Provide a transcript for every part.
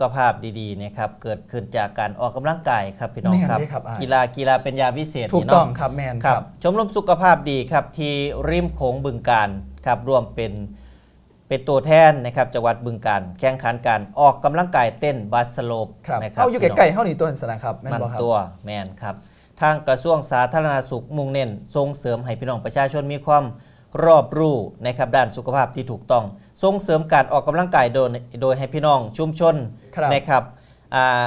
ขภาพดีๆนะครับเกิดขึ้นจากการออกกำลังกายครับพี่น้องแม่นครับเด้ครับอ้ายกีฬากีฬาเป็นยาวิเศษถูกนี่เนาะต้องครับแมนคครัรับบชมรมสุขภาพดีครับที่ริมโขงบึงการครับร่วมเป็นเป็นตัวแทนนะครับจังหวัดบึงการแข่งขันการออกกำลังกายเต้นบาสโลปครับนะครัเอาอยู่ใกล้ๆเฮานี่ต้นสนะครับแม่นมันบ่ครับตัวแมนครับทางกระทรวงสาธารณสุขมุ่งเน้นส่งเสริมให้พี่น้องประชาชนมีความ รอบรู้นะครับด้านสุขภาพที่ถูกต้อง ส่งเสริมการออกกำลังกายโดยโดยให้พี่น้องชุมชนครับนะครับอ่า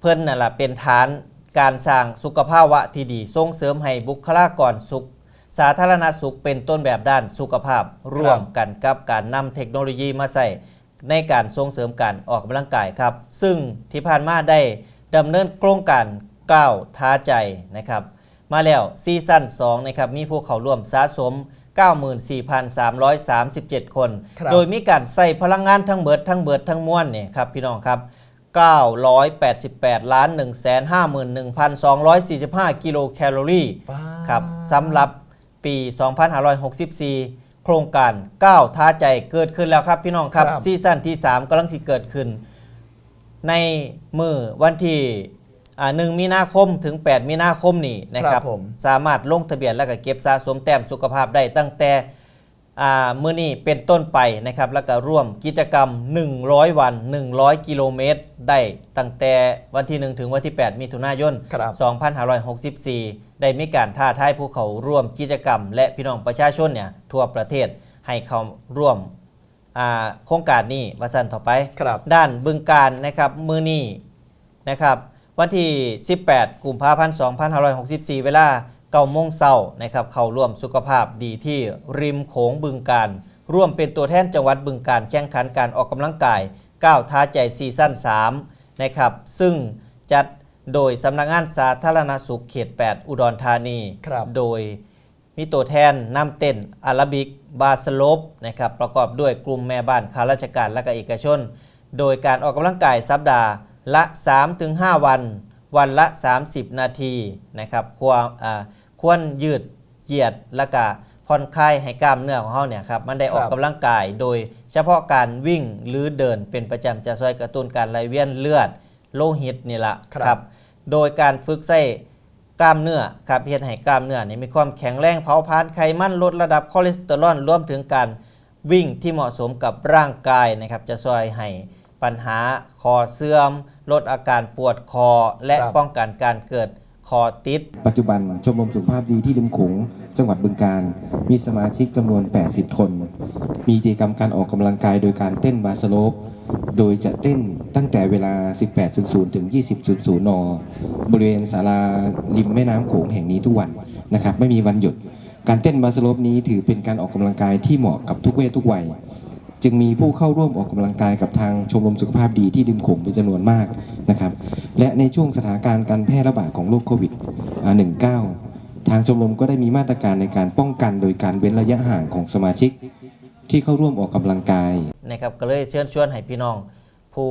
เพิ่นนั่นแหละเป็นฐานการสร้างสุขภาวะที่ดี ส่งเสริมให้บุคลากรสุข สาธารณสุขเป็นต้นแบบด้านสุขภาพร่วมกันกับการนำเทคโนโลยีมาใส่ในการส่งเสริมการออกกำลังกายครับ ซึ่งที่ผ่านมาได้ดำเนินโครงการก้าวท้าใจนะครับ มาแล้วซีซั่น2นะครับมีผู้เข้าร่วมสะสม 94,337 คนครับโดยมีการใส่พลังงานทั้งเบิดทั้งเบิดทั้งมวลเนี่ยครับพี่น้องครับ988ล้าน151,245 กิโลแคลอรี่ป๊าครับสำหรับปี 2564 โครงการก้าวท้าใจเกิดขึ้นแล้วครับพี่น้องครับครับ ซีซั่นที่ 3กำลังสิเกิดขึ้น ในมือวันที่ อ่า1มีนาคมถึง 8 มีนาคมนี้นะคครัรับบผมสามารถลงทะเบียนและก็เก็บสะสมแต้มสุขภาพได้ตั้งแต่อ่ามื้อนี้เป็นต้นไปนะครับแล้วก็ร่วมกิจกรรม 100 วัน 100 กิโลเมตร ได้ตั้งแต่วันที่ 1 ถึงวันที่ 8 มิถุนายนครับ2564 ได้มีการท้าทายผู้เขาร่วมกิจกรรม และพี่น้องประชาชนเนี่ยทั่วประเทศให้เขาร่วมอ่าโครงการนี้วาสันต่อไปครับด้านบึงการนะครับมือนี้นะครับ วันที่ 18 กุมภาพันธ์ 2564 เวลา9โมงเช้านะครับ เข้าร่วมสุขภาพดีที่ริมโขงบึงการ ร่วมเป็นตัวแทนจังหวัดบึงการแข่งขันการออกกำลังกายก้าวท้าใจซีซั่น3นะครับ ซึ่งจัดโดยสำนักงานสาธารณสุขเขต 8 อุดรธานีครับโดยมีตัวแทนนำเต้นอาราบิก บาสโลปนะครับประกอบด้วยกลุ่มแม่บ้านข้าราชการและก็เอกชน โดยการออกกำลังกายสัปดาห์ ละ 3-5 วัน วันละ 30 นาทีนะครับควรอ่าควรยืดเหยียดและก็ผ่อนคลายให้กล้ามเนื้อของเขาเนี่ยครับมันได้ออกครับกำลังกาย โดยเฉพาะการวิ่งหรือเดินเป็นประจำจะช่วยกระตุ้นการไหลเวียนเลือดโลหิตนี่ละครับโดยการฝึกใส่กล้ามเนื้อครับเฮ็ดให้กล้ามเนื้อนี่มีความแข็งแรงเผาผลาญไขมันลดระดับคอเลสเตอรอลรวมถึงการวิ่งที่เหมาะสมกับร่างกายนะครับจะช่วยให้ปัญหาคอเสื่อม ลดอาการปวดคอและครับ ป้องกันการเกิดคอติด ปัจจุบันชมรมสุขภาพดีที่ริมโขงจังหวัดบึงการ มีสมาชิกจำนวน 80 คน มีกิจกรรมการออกกำลังกายโดยการเต้นบาสโลป โดยจะเต้นตั้งแต่เวลา 18.00 ถึง 20.00 น บริเวณศาลาริมแม่น้ำโขงแห่งนี้ทุกวันนะครับ ไม่มีวันหยุด การเต้นบาสโลปนี้ถือเป็นการออกกำลังกายที่เหมาะกับทุกเพศทุกวัย จึงมีผู้เข้าร่วมออกกำลังกายกับทางชมรมสุขภาพดีที่ริมโขงเป็นจำนวนมากนะครับ และในช่วงสถานการณ์การแพร่ระบาดของโรคโควิดอ่า19 ทางชมรมก็ได้มีมาตรการในการป้องกันโดยการเว้นระยะห่างของสมาชิก ที่เข้าร่วมออกกำลังกายนะครับก็เลยเชิญชวนให้พี่น้องผู้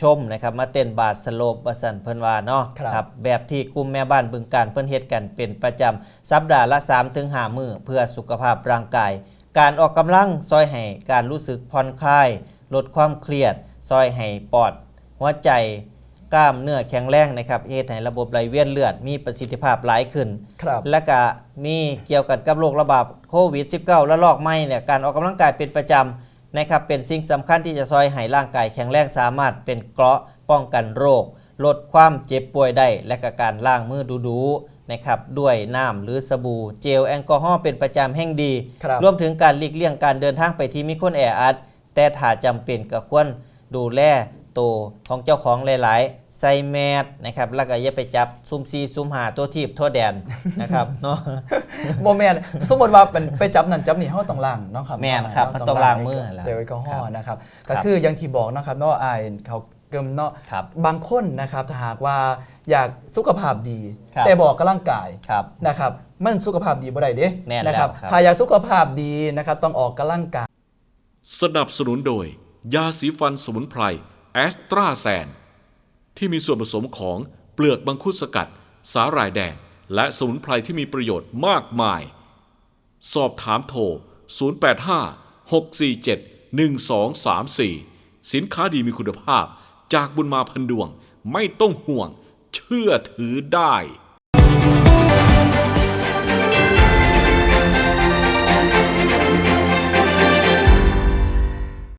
ชมนะครับมาเต้นบาสโลปบาสันเพิ่นว่าเนาะครับแบบที่กลุ่มแม่บ้านบึงการเพิ่นเฮ็ดกันเป็นประจำสัปดาห์ละ3ถึง5มื้อเพื่อสุขภาพร่างกาย การออกกำลังซอยให้การรู้สึกผ่อนคลาย ลดความเครียด ซอยให้ปอด หัวใจกล้ามเนื้อแข็งแรงนะครับเฮ็ดให้ระบบไหลเวียนเลือดมีประสิทธิภาพหลายขึ้น ครับและก็มีเกี่ยวกันกับโรคระบาดโควิด -19 และลอกใหม่เนี่ยการออกกำลังกายเป็นประจำนะครับเป็นสิ่งสำคัญที่จะซอยให้ร่างกายแข็งแรงสามารถเป็นเกราะป้องกันโรค ลดความเจ็บป่วยได้และก็การล้างมือดูๆ นะครับด้วยน้ำหรือสบู่เจลแอลกอฮอล์เป็นประจำแห่งดีครับรวมถึงการหลีกเลี่ยงการเดินทางไปที่มีคนแออัดแต่ถ้าจำเป็นก็ควรดูแลตัวของเจ้าของหลาย ๆ ใส่แมสนะครับแล้วก็อย่าไปจับซุ่มซีซุ่มหาตัวทีบทั่วแดนนะครับเนาะ โมแมนสมมติว่าเป็นไปจับนั่นจับนี่เฮาต้องล้างเนาะครับแม่นครับมันต้องล้างมือเจลแอลกอฮอล์นะครับครัก็บคืออย่างที่บอกนะครับเนาะอายเขา เกิมเนาะครับบางคนนะครับถ้าหากว่าอยากสุขภาพดี ครับแต่บอกกำลังกายครับนะครับมันสุขภาพดีบ่ได้เด้แน่นนะครัแล้วครับ ถ้าอยากสุขภาพดีนะครับต้องออกกำลังกาย สนับสนุนโดย ยาสีฟันสมุนไพรแอสตราแซน ที่มีส่วนผสมของเปลือกบังคุดสกัด สาหร่ายแดง และสมุนไพรที่มีประโยชน์มากมาย สอบถามโทร 085 647 1234 สินค้าดีมีคุณภาพ จากบุญมาพันดวง ไม่ต้องห่วง เชื่อถือได้